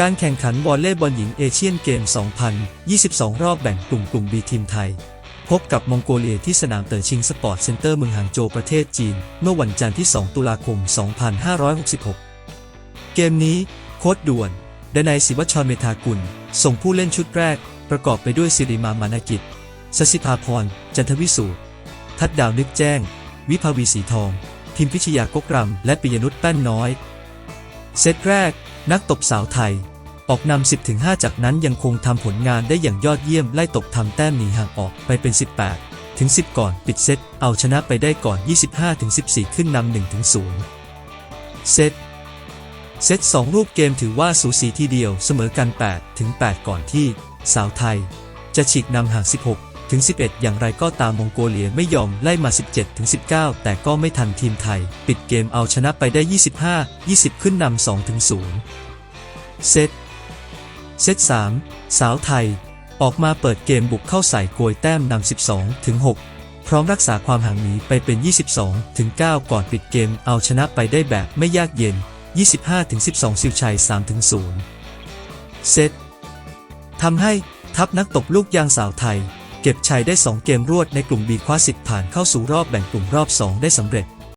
การแข่งขันวอลเลย์บอลหญิงเอเชียนเกม 2022 รอบแบ่งกลุ่มกลุ่ม B ทีมไทย พบกับมองโกเลียที่สนามเต๋อชิงสปอร์ตเซ็นเตอร์เมืองหางโจวประเทศจีน เมื่อวันจันทร์ที่ 2 ตุลาคม 2566 เกมนี้ โค้ดด่วนดนัยศิวชรเมธากุล ส่งผู้เล่นชุดแรก ประกอบไปด้วยสิริมามานากิจสสิภาพร จันทวิสูตรทัดดาวนึกแจ้ง วิภาวีสีทอง พิมพิชยากกรำและปิยนุชแป้นน้อย เซตแรก นักตบสาวไทย ออกนำ 10-5 จากนั้นยังคงทำผลงานได้อย่างยอดเยี่ยมไล่ตกทำแต้มหนีห่างออกไปเป็น 18 ถึง 10 ก่อนปิดเซตเอาชนะไปได้ก่อน 25 ถึง 14 ขึ้นนำ1ถึง0เซตเซต2 รูปเกมถือว่าสูสีทีเดียวเสมอกัน 8 ถึง 8 ก่อนที่ สาวไทย จะฉีกนำห่าง 16 ถึง 11 อย่างไรก็ตามมองโกเลียไม่ยอมไล่มา 17 ถึง 19 แต่ก็ไม่ทันทีมไทย ปิดเกมเอาชนะไปได้ 25 20 ขึ้นนำ2ถึง0เซตเซต 3 สาวไทย ออกมาเปิดเกมบุกเข้าใส่โกยแต้มนำ 12 ถึง 6 พร้อมรักษาความห่างหนีไปเป็น 22 ถึง 9 ก่อนปิดเกมเอาชนะไปได้แบบไม่ยากเย็น 25 ถึง 12ซิวชัย 3 ถึง 0 เซตทำให้ทัพนักตบลูกยางสาวไทย เก็บชัยได้ 2 เกมรวดในกลุ่ม B คว้าสิทธิ์ผ่านเข้าสู่รอบแบ่งกลุ่มรอบ 2 ได้สำเร็จ